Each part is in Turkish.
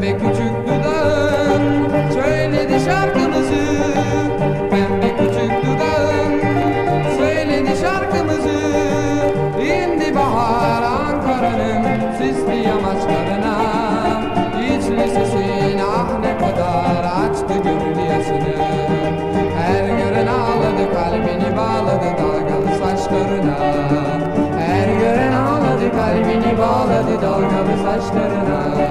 Pembe küçük dudağın söyledi şarkımızı. Pembe küçük dudağın söyledi şarkımızı. İndi bahar Ankara'nın sisli yamaçlarına. İçli sesin ah kadar açtı gönül Her gören ağladı kalbini bağladı dalgalı saçlarına. Her gören ağladı kalbini bağladı dalgalı saçlarına.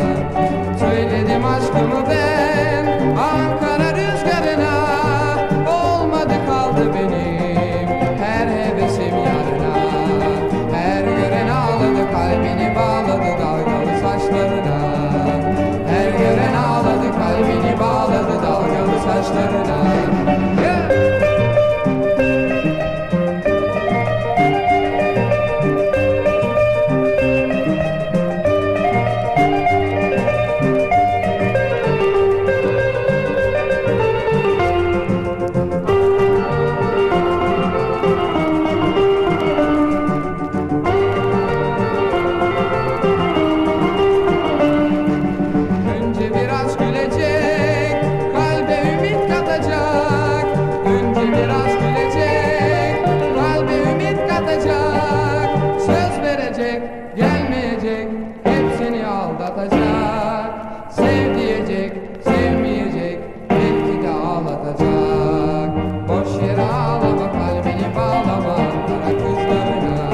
gelecek, gelmeyecek, hep seni aldatacak. Sev diyecek, sevmeyecek, belki de ağlatacak. Boş yere ağlama, kalbini bağlama, kara kızlarına.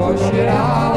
Boş yere ağlama.